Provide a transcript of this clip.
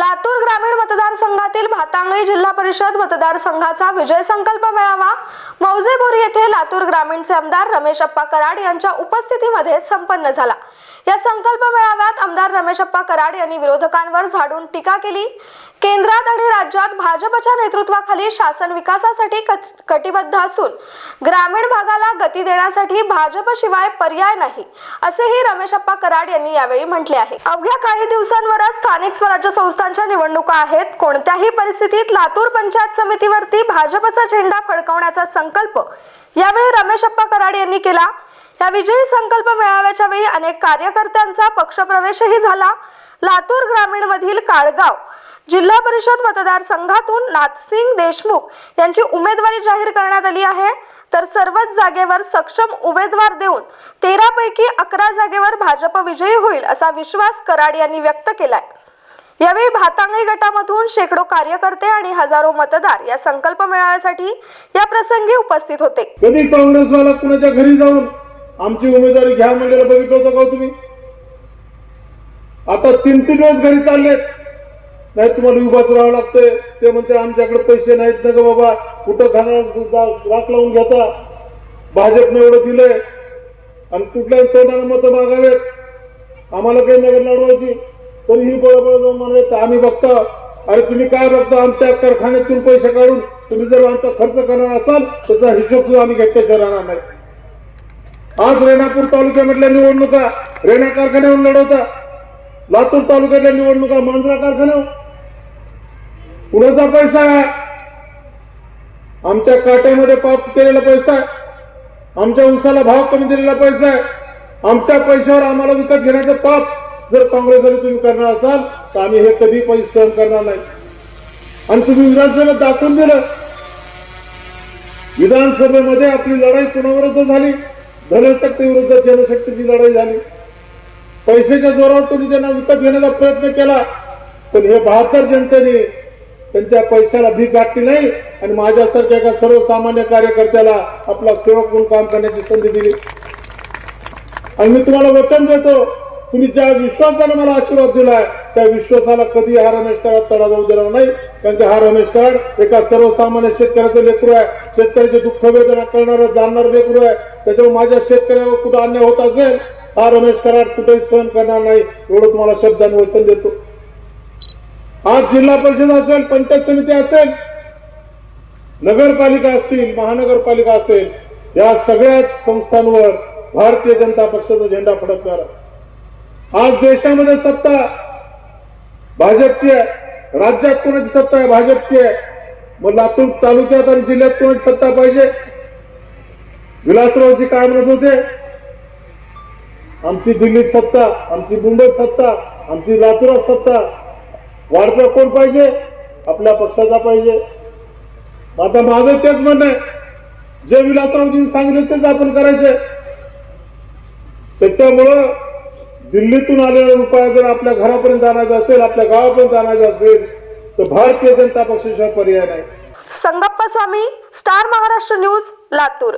La Latur ग्रामीण मतदारसंघातील भातांगळी जिल्हा परिषद मतदारसंघाचा विजय संकल्प मेळावा मौजेबोरी येथे लातूर ग्रामीणचे आमदार रमेश अप्पा कराड यांच्या उपस्थितीमध्ये संपन्न झाला. या संकल्प मेळाव्यात आमदार रमेश अप्पा कराड यांनी विरोधकांवर झाडून टीका केली. केंद्रात आणि राज्यात भाजपच्या नेतृत्वाखाली शासन विकासासाठी कटिबद्ध असून ग्रामीण भागाला गती देण्यासाठी भाजपशिवाय पर्याय नाही असेही रमेश अप्पा कराड यांनी यावेळी म्हटले आहे. अवघ्या काही दिवसांवरच स्थानिक स्वराज्य संस्थांच्या निवडणुका आहेत. कोणत्याही परिस्थितीत लातूर पंचायत समितीवरती भाजपचा झेंडा फडकवण्याचा संकल्प यावेळी रमेश अप्पा कराड यांनी केला. या विजयी संकल्प मेळाव्याच्या वेळी अनेक कार्यकर्त्यांचा पक्षप्रवेशही झाला. लातूर ग्रामीण मधील काळगाव जिल्हा परिषद मतदारसंघातून नाथसिंग देशमुख यांची उमेदवारी जाहीर करण्यात आली आहे. तर सर्वच जागेवर सक्षम उमेदवार देऊन तेरा पैकी अकरा जागेवर भाजप विजयी होईल असा विश्वास कराड यांनी व्यक्त केलाय. यावेळी भातांगळी गटामधून शेकडो कार्यकर्ते आणि हजारो मतदार या संकल्प मेळाव्यासाठी या प्रसंगी उपस्थित होते. कधी काँग्रेसवाला कुणाच्या घरी जाऊन आमची उमेदवारी घ्या म्हणलेलं बघितलं होतं का हो तुम्ही? आता तीन तीन वेळेस घरी चाललेत नाही तुम्हाला उभाच राहावं लागतंय. ते म्हणते आमच्याकडे पैसे नाहीत ना ग बाबा. कुठं खाणार राख लावून घेता. भाजपनं एवढं दिलंय. आणि कुठल्या तोंडानं मतं मागावेत. आम्हाला काही नगर लढवायची. तरीही बळबळ जाऊन म्हणाले आम्ही बघतो. अरे तुम्ही काय बघता? आमच्या कारखान्यातून पैसे काढून तुम्ही जर आमचा खर्च करणार असाल त्याचा हिशोब सुद्धा आम्ही घेतल्याशिवाय राहणार नाही. आज रेणापूर तालुक्यामधल्या निवडणुका रेणा कारखान्यावर लढवता. लातूर तालुक्यातल्या निवडणुका मांजरा कारखान्यावर. कुणाचा पैसा आहे? आमच्या काट्यामध्ये पाप केलेला पैसा आहे. आमच्या उसाला भाव कमी दिलेला पैसा आहे. आमच्या पैशावर आम्हाला विकत घेण्याचं पाप जर काँग्रेसवाले तुम्ही करणार असाल तर आम्ही हे कधी पण सहन करणार नाही. आणि तुम्ही विधानसभेत दाखवून दिलं. विधानसभेमध्ये आपली लढाई कुणाविरुद्ध झाली? धनशक्ती विरुद्ध जनशक्तीची लढाई झाली. पैशाच्या जोरावर तुम्ही त्यांना विकत घेण्याचा प्रयत्न केला पण हे बहात्तर जनतेने त्यांच्या पैशाला भीक गाठली नाही आणि माझ्यासारख्या एका सर्वसामान्य कार्यकर्त्याला आपला सेवक म्हणून काम करण्याची संधी दिली. आणि मी तुम्हाला वचन देतो तुम्ही ज्या विश्वासाने मला आशीर्वाद दिलाय त्या विश्वासाला कधी हा रमेश कराड तडा जाऊ देणार नाही. कारण की हा रमेश कराड एका सर्वसामान्य शेतकऱ्याचं लेकरू आहे. शेतकऱ्याचे दुःख वेदना करणारं जाणणार लेकरू आहे. त्याच्यामुळे माझ्या शेतकऱ्यावर कुठं अन्याय होत असेल हा रमेश कराड कुठेही सहन करणार नाही. एवढं तुम्हाला शब्दाने वचन देतो. आज जिल्हा परिषद असेल पंचायत समिती असेल नगरपालिका असतील महानगरपालिका असेल या सगळ्या संस्थांवर भारतीय जनता पक्षाचा झेंडा फडकणार आहे. आज देशामध्ये सत्ता भाजपची आहे. राज्यात कोणाची सत्ता आहे? भाजपची आहे. मग लातूर तालुक्यात आणि जिल्ह्यात कोणाची सत्ता पाहिजे? विलासरावजी काय म्हणत होते. आमची दिल्लीत सत्ता आमची मुंबईत सत्ता आमची लातूरात सत्ता. वाढतं कोण पाहिजे? आपल्या पक्षाचा पाहिजे. आता माझं तेच म्हणणं आहे. जे विलासरावजींनी सांगितलं तेच आपण करायचे त्याच्यामुळं दिल्लीतून आलेला रुपया जर आपल्या घरापर्यंत आणायचा असेल आपल्या गावापर्यंत आणायचा असेल तर भारतीय जनता पक्षाशिवाय पर्याय नाही. Sangappa Swami star Maharashtra news Latur.